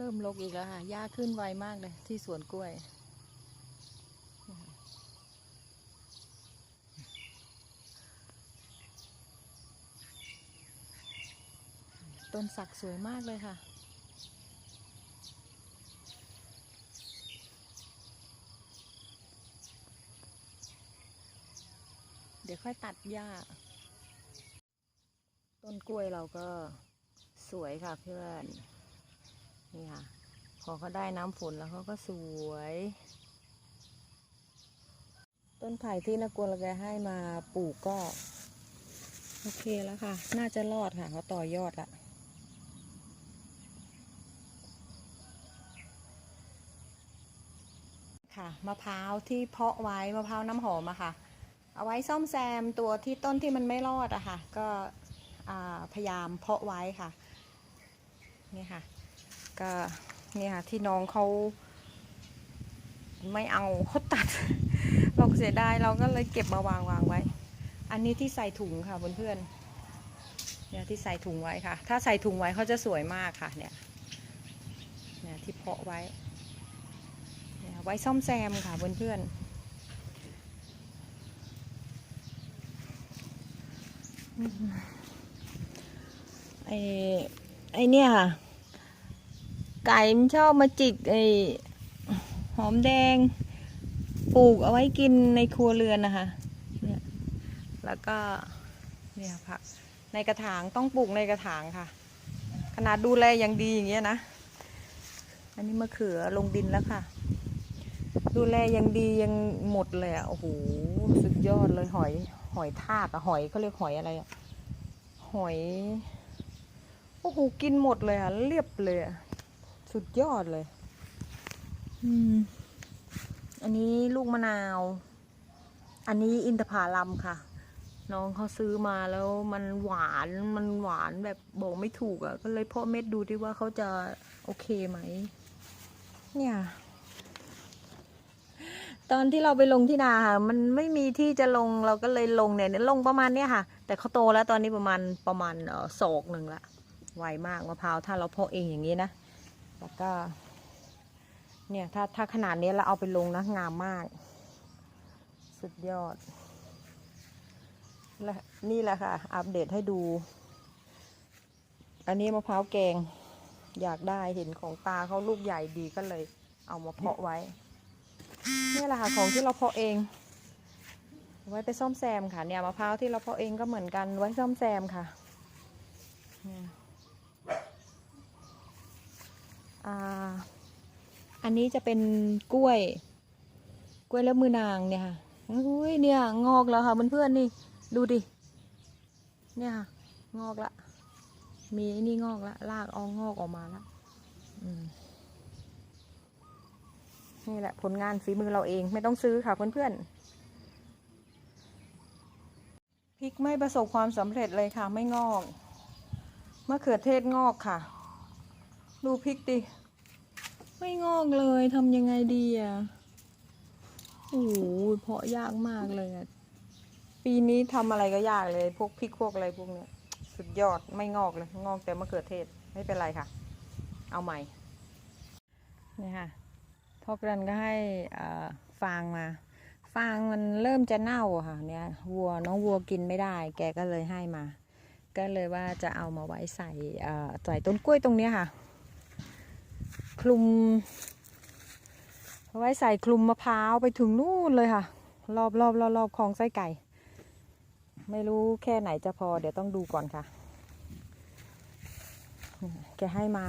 เริ่มลกอีกแล้วค่ะ หญ้าขึ้นไวมากเลยที่สวนกล้วย ต้นสักสวยมากเลยค่ะ เดี๋ยวค่อยตัดหญ้า ต้นกล้วยเราก็สวยค่ะเพื่อน นี่ค่ะ พอเขาได้น้ำฝนแล้วเขาก็สวย ต้นไผ่ที่นักกวนเราแกให้มาปลูกก็ โอเคแล้วค่ะ น่าจะรอดค่ะเขาต่อยอดละค่ะมะพร้าวที่เพาะไว้มะพร้าวน้ำหอมอะค่ะ เอาไว้ซ่อมแซมตัวที่ต้นที่มันไม่รอดอะค่ะ ก็พยายามเพาะไว้ค่ะ นี่ค่ะ ก็เนี่ยค่ะที่น้องเขาไม่เอาเขาตัด เราเสียดายเราก็เลยเก็บมาวางวางไว้ อันนี้ที่ใส่ถุงค่ะเพื่อนๆเนี่ยที่ใส่ถุงไว้ค่ะ ถ้าใส่ถุงไว้เขาจะสวยมากค่ะเนี่ยเนี่ยที่เพาะไว้เนี่ยไว้ซ่อมแซมค่ะเพื่อนๆอืมไอไอเนี่ยค่ะ ไก่มันชอบมาจิกไอหอมแดง ปลูกเอาไว้กินในครัวเรือนนะคะ เนี่ย แล้วก็ เนี่ยผัก ในกระถางต้องปลูกในกระถางค่ะ ขนาดดูแลอย่างดีอย่างเงี้ยนะ อันนี้มะเขือลงดินแล้วค่ะ ดูแลอย่างดียังหมดเลยอะ โอ้โห สุดยอดเลยหอย หอยทากอะหอยเขาเรียกหอยอะไรอะหอย โอ้โห กินหมดเลยอะ เรียบเลยอะ สุดยอดเลย อืม อันนี้ลูกมะนาว อันนี้อินทผลัมค่ะ น้องเขาซื้อมาแล้วมันหวานมันหวานแบบบอกไม่ถูกอะ่ะ ก็เลยเพาะเม็ดดูดิว่าเขาจะโอเคไหม เนี่ย ตอนที่เราไปลงที่นาค่ะ มันไม่มีที่จะลงเราก็เลยลงเนี่ยเนี่ยลงประมาณเนี้ยค่ะ แต่เขาโตแล้วตอนนี้ประมาณประมาณเออศอกหนึ่งละไวมากมะพร้าวถ้าเราเพาะเองอย่างนี้นะ แล้วก็ เนี่ยถ้าถ้าขนาดนี้เราเอาไปลงนะงามมาก สุดยอด และนี่แหละค่ะ อัปเดตให้ดู อันนี้มะพร้าวแกง อยากได้เห็นของตาเขาลูกใหญ่ดีก็เลย เอามาเพาะไว้ นี่แหละค่ะของที่เราเพาะเองไว้ไปซ่อมแซมค่ะเนี่ยมะพร้าวที่เราเพาะเองก็เหมือนกันไว้ซ่อมแซมค่ะเนี่ย อันนี้จะเป็นกล้วย กล้วยแล้วมือนางเนี่ยค่ะอุ้ยเนี่ยงอกแล้วค่ะเพื่อนๆนี่ดูดิ เนี่ยค่ะงอกละ มีไอ้นี่งอกละรากอองงอกออกมาล้วอืมนี่แหละผลงานฝีมือเราเองไม่ต้องซื้อค่ะเพื่อนๆพริกไม่ประสบความสำเร็จเลยค่ะไม่งอกมะเขือเทศงอกค่ะ ดูพริกดิ ไม่งอกเลยทำยังไงดีอะโอ้โหเพาะยากมากเลยอะ ปีนี้ทำอะไรก็ยากเลย พวกพริกพวกอะไรพวกเนี้ย สุดยอดไม่งอกเลย งอกแต่มะเขือเทศ ไม่เป็นไรค่ะ เอาใหม่ นี่ค่ะพ่อกรันก็ให้ฟางมา ฟางมันเริ่มจะเน่าค่ะ เนี่ยวัวน้องวัวกินไม่ได้ แกก็เลยให้มา ก็เลยว่าจะเอามาไว้ใส่ใส่ต้นกล้วยตรงนี้ค่ะ ลุมเอาไว้ใส่คลุมมะพร้าวไปถึงนู่นเลยค่ะ รอบรอบรอบรอบคลองไส้ไก่ ไม่รู้แค่ไหนจะพอ เดี๋ยวต้องดูก่อนค่ะ แกให้มา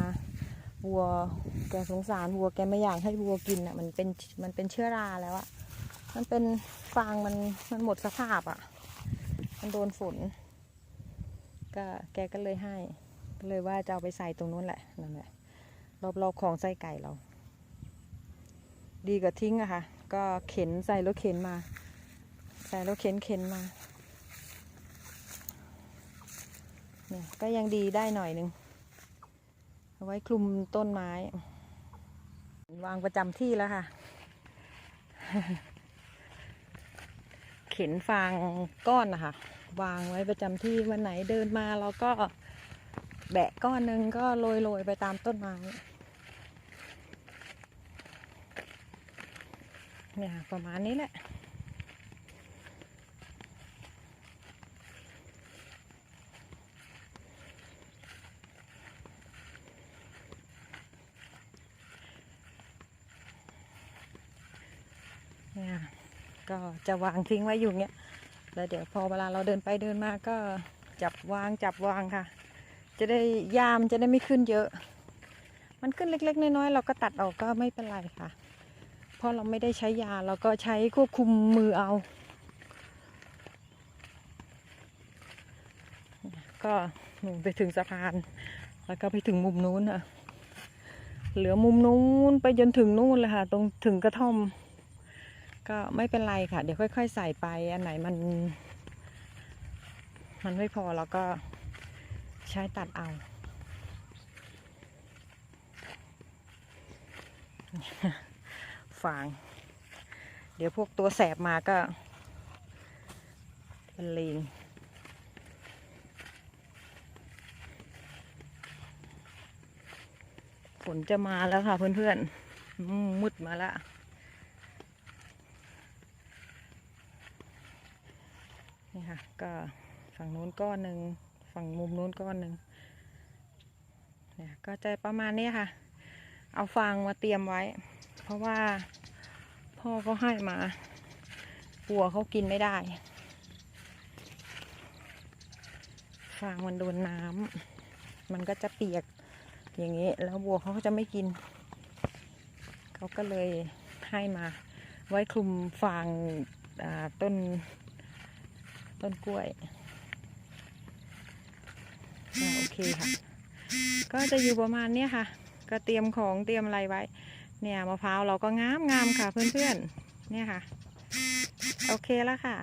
วัวแกสงสารวัวแกไม่อยากให้วัวกินอะมันเป็นมันเป็นเชื้อราแล้วอะมันเป็นฟางมันมันหมดสภาพอะมันโดนฝน ก็แกก็เลยให้ เลยว่าจะเอาไปใส่ตรงนู้นแหละนั่นแหละ รอบๆของไส้ไก่เรา ดีกว่าทิ้งอะค่ะ ก็เข็นใส่รถเข็นมา ใส่รถเข็นเข็นมาเนี่ยก็ยังดีได้หน่อยหนึงเอาไว้คลุมต้นไม้ วางประจำที่แล้วค่ะ เข็นฟางก้อนนะคะวางไว้ประจำที่วันไหนเดินมาเราก็ แบะก้อนนึงก็โรยโรยไปตามต้นไม้เนี่ยประมาณนี้แหละเนี่ยก็จะวางทิ้งไว้อยู่เนี้ยแล้วเดี๋ยวพอเวลาเราเดินไปเดินมาก็จับวางจับวางค่ะ จะได้ยามจะได้ไม่ขึ้นเยอะ มันขึ้นเล็ก ๆ น้อยๆเราก็ตัดออกก็ไม่เป็นไรค่ะ เพราะเราไม่ได้ใช้ยาเราก็ใช้ควบคุมมือเอา ก็หนูไปถึงสะพาน แล้วก็ไปถึงมุมนู้นอะเหลือมุมนู้นไปจนถึงนู่นเลยค่ะ ตรงถึงกระท่อม ก็ไม่เป็นไรค่ะ เดี๋ยวค่อย ๆ ใส่ไปอันไหนมัน มันไม่พอเราก็ ใช้ตัดเอาฟาง เดี๋ยวพวกตัวแสบมาก็เป็นเลงฝนจะมาแล้วค่ะเพื่อนๆมมืดมาแล้วนี่ค่ะ ก็ฝั่งนู้นก้อนหนึ่ง ฝั่งมุมนู้นก้อนหนึ่งเนี่ยก็จะประมาณนี้ค่ะ เอาฟางมาเตรียมไว้ เพราะว่าพ่อเขาให้มาวัวเขากินไม่ได้ ฟางมันโดนน้ำมันก็จะเปียกอย่างนี้ แล้ววัวเขาก็จะไม่กิน เขาก็เลยให้มา ไว้คลุมฟางต้นต้นกล้วยอ่าโอเคค่ะ ก็จะอยู่ประมาณเนี้ยค่ะ ก็เตรียมของเตรียมอะไรไว้ เนี่ยมะพร้าวเราก็งามงามค่ะเพื่อนๆ เนี่ยค่ะ โอเคแล้วค่ะ